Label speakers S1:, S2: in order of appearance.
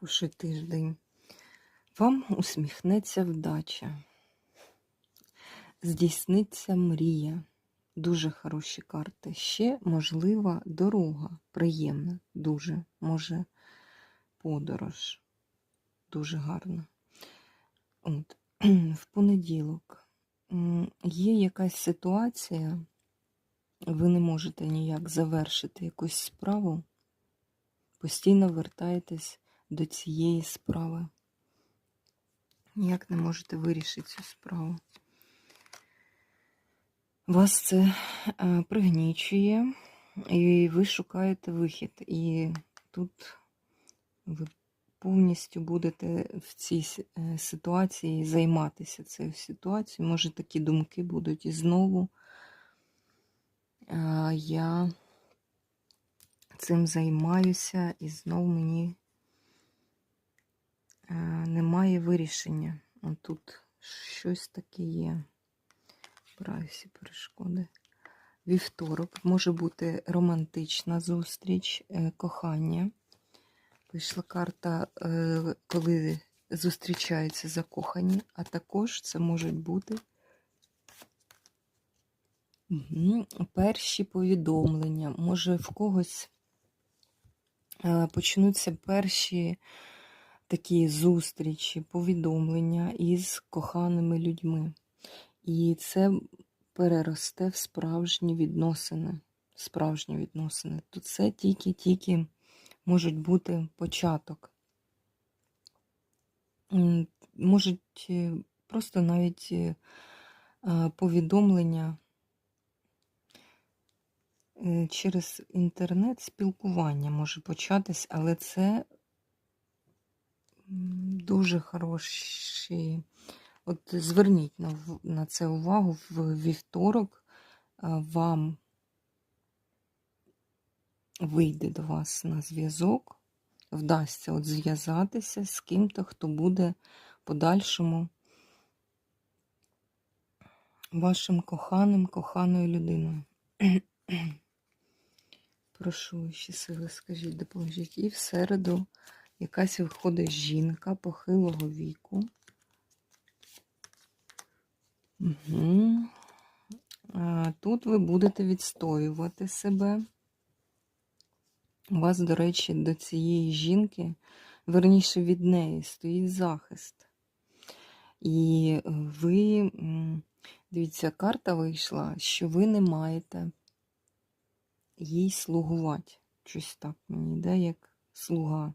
S1: хороший тиждень. Вам усміхнеться вдача. Здійсниться мрія. Дуже хороші карти. Ще можлива дорога. Приємна, дуже, може, подорож. Дуже гарно. От. В понеділок є якась ситуація, ви не можете ніяк завершити якусь справу, постійно вертаєтесь до цієї справи. Ніяк не можете вирішити цю справу. Вас це е, пригнічує, і ви шукаєте вихід. І тут ви повністю будете в цій е, ситуації займатися цією ситуацією. Може, такі думки будуть і знову. Я цим займаюся, і знову мені немає вирішення. Тут щось таке є. Браю всі перешкоди. Вівторок може бути романтична зустріч, е, кохання. Вийшла карта, е, коли зустрічаються закохані, а також це можуть бути перші повідомлення. Може, в когось е, почнуться перші такі зустрічі, повідомлення із коханими людьми. І це переросте в справжні відносини. Справжні відносини. То це тільки-тільки можуть бути початок. Можуть е, просто навіть е, повідомлення е, через інтернет спілкування може початись, але це дуже хороші. От зверніть на, на це увагу в вівторок е, вам вийде до вас на зв'язок, вдасться от зв'язатися з ким-то, хто буде подальшому вашим коханим, коханою людиною. Прошу ще сили, скажіть, допоможіть. І в середу якась виходить жінка похилого віку. Угу. Тут ви будете відстоювати себе. У вас, до речі, до цієї жінки, верніше від неї, стоїть захист. І ви, дивіться, карта вийшла, що ви не маєте їй слугувати. Щось так мені йде, як слуга.